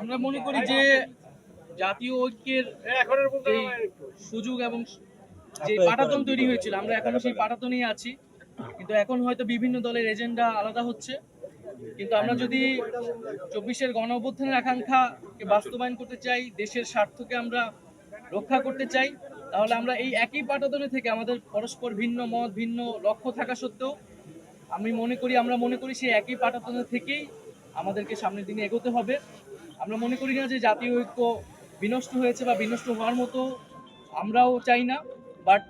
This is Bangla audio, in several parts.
আমরা মনে করি যে জাতীয় ঐক্যের যেই সুযোগ এবং যে পাটাতন তৈরি হয়েছিল আমরা এখনও সেই পাটাতনই আছি। কিন্তু এখন হয়তো বিভিন্ন দলের এজেন্ডা আলাদা হচ্ছে। কিন্তু আমরা যদি চব্বিশের গণ অভ্যুত্থানের আকাঙ্ক্ষাকে বাস্তবায়ন করতে চাই দেশের স্বার্থকে আমরা রক্ষা করতে চাই তাহলে আমরা এই একই পাটাতনে থেকে আমাদের পরস্পর ভিন্ন মত ভিন্ন লক্ষ্য থাকা সত্ত্বেও আমি মনে করি আমরা মনে করি সেই একই পাটাতনে থেকেই আমাদেরকে সামনের দিনে এগোতে হবে। আমরা মনে করি না যে জাতীয় ঐক্য বিনষ্ট হয়েছে বা বিনষ্ট হওয়ার মতো আমরাও চাই না বাট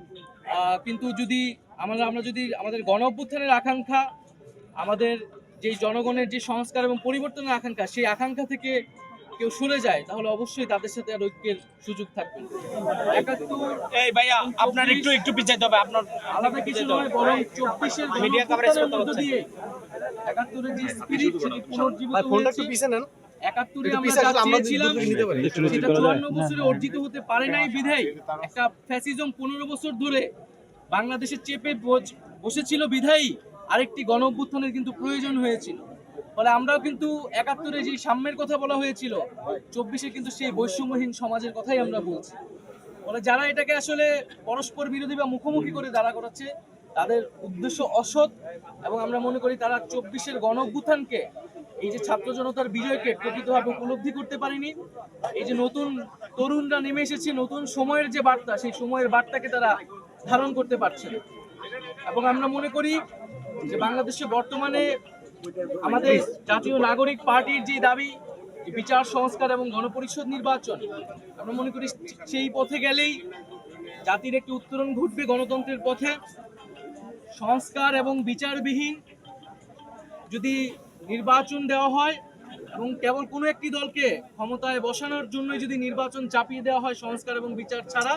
কিন্তু যদি আমরা আমরা যদি আমাদের গণ অভ্যুত্থানের আকাঙ্ক্ষা আমাদের যে জনগণের যে সংস্কার এবং পরিবর্তনের আকাঙ্ক্ষা সেই আকাঙ্ক্ষা থেকে কেউ সরে যায় তাহলে অবশ্যই তাদের সাথে আর ঐক্যের সুযোগ থাকবে এই ভাইয়া আপনার একটু একটু পিছাইতে হবে আপনার আলাদা কিছু নয় বরং চব্বিশের Media coverage করতে হচ্ছে। একাত্তরের যে স্পিরিট সেটি পুনর্জীবিত হয়েছে। একাত্তরে আমরা চেয়েছিলাম সেটা চুয়ান্ন বছরে অর্জিত হতে পারে নাই বিধায়। একটা ফ্যাসিজম পনেরো বছর ধরে বাংলাদেশে চেপে বসেছিল বিধায়ী আরেকটি গণ অভ্যুত্থানের কিন্তু প্রয়োজন হয়েছিল। ফলে আমরাও কিন্তু একাত্তরে যে সাম্যের কথা বলা হয়েছিল চব্বিশে কিন্তু সেই বৈষম্যহীন সমাজের কথাই আমরা বলছি। ফলে যারা এটাকে আসলে পরস্পর বিরোধী বা মুখোমুখি করে দাঁড়া করাচ্ছে তাদের উদ্দেশ্য অসৎ এবং আমরা মনে করি তারা চব্বিশের গণ এই যে ছাত্র জনতার বিজয়কে প্রকৃতভাবে উপলব্ধি করতে পারেনি। এই যে নতুন তরুণরা নেমে এসেছে, নতুন সময়ের যে বার্তা, সেই সময়ের বার্তাকে তারা ধারণ করতে পারছে এবং আমরা মনে করি যে বাংলাদেশে বর্তমানে আমাদের জাতীয় নাগরিক পার্টির যে দাবি বিচার, সংস্কার এবং গণপরিষদ নির্বাচন, আমরা মনে করি সেই পথে গেলেই জাতির একটি উত্তরণ ঘটবে গণতন্ত্রের পথে। সংস্কার এবং বিচারবিহীন যদি নির্বাচন দেওয়া হয় এবং কেবল কোনো একটি দলকে ক্ষমতায় বসানোর জন্যই যদি নির্বাচন চাপিয়ে দেওয়া হয় সংস্কার এবং বিচার ছাড়া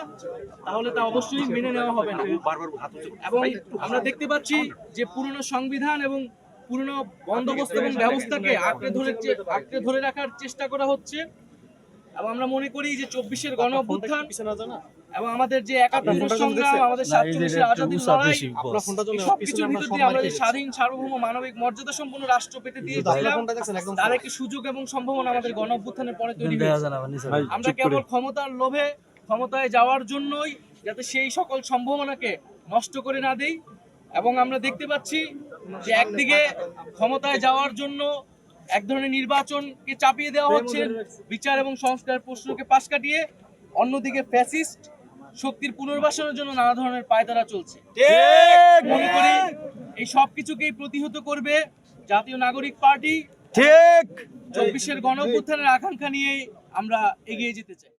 তাহলে তা অবশ্যই মেনে নেওয়া হবে না। এবং আমরা দেখতে পাচ্ছি যে পুরনো সংবিধান এবং পুরনো বন্দোবস্ত এবং ব্যবস্থাকে আঁকড়ে ধরে আঁকড়ে ধরে রাখার চেষ্টা করা হচ্ছে। এবং আমরা মনে করি যে চব্বিশের গণ অভ্যুত্থান এবং আমাদের যে একাত্তরের সংগ্রাম আমাদের সাতচল্লিশের আজাদির লড়াই সবকিছুর ভিতর দিয়ে আমরা যে স্বাধীন সার্বভৌম মানবিক মর্যাদা সম্পন্ন রাষ্ট্র পেতে দিয়েছিলাম। তার একটি সুযোগ এবং সম্ভাবনা আমাদের গণ অভ্যুত্থানের পরে তৈরি হয়েছে। আমরা কেবল ক্ষমতার লোভে ক্ষমতায় যাওয়ার জন্যই যাতে সেই সকল সম্ভাবনাকে নষ্ট করে না দেই। এবং আমরা দেখতে পাচ্ছি যে একদিকে ক্ষমতায় যাওয়ার জন্য এক ধরনের নির্বাচনকে চাপিয়ে দেওয়া হচ্ছে বিচার এবং সংস্কার প্রশ্নকে পাশ কাটিয়ে। অন্যদিকে ফ্যাসিস্ট শক্তির পুনর্বাসনের জন্য নানা ধরনের পায়তারা চলছে। মনে করি এই সবকিছুকেই প্রতিহত করবে জাতীয় নাগরিক পার্টি। ঠিক। চব্বিশের গণ আকাঙ্ক্ষা নিয়ে আমরা এগিয়ে যেতে চাই।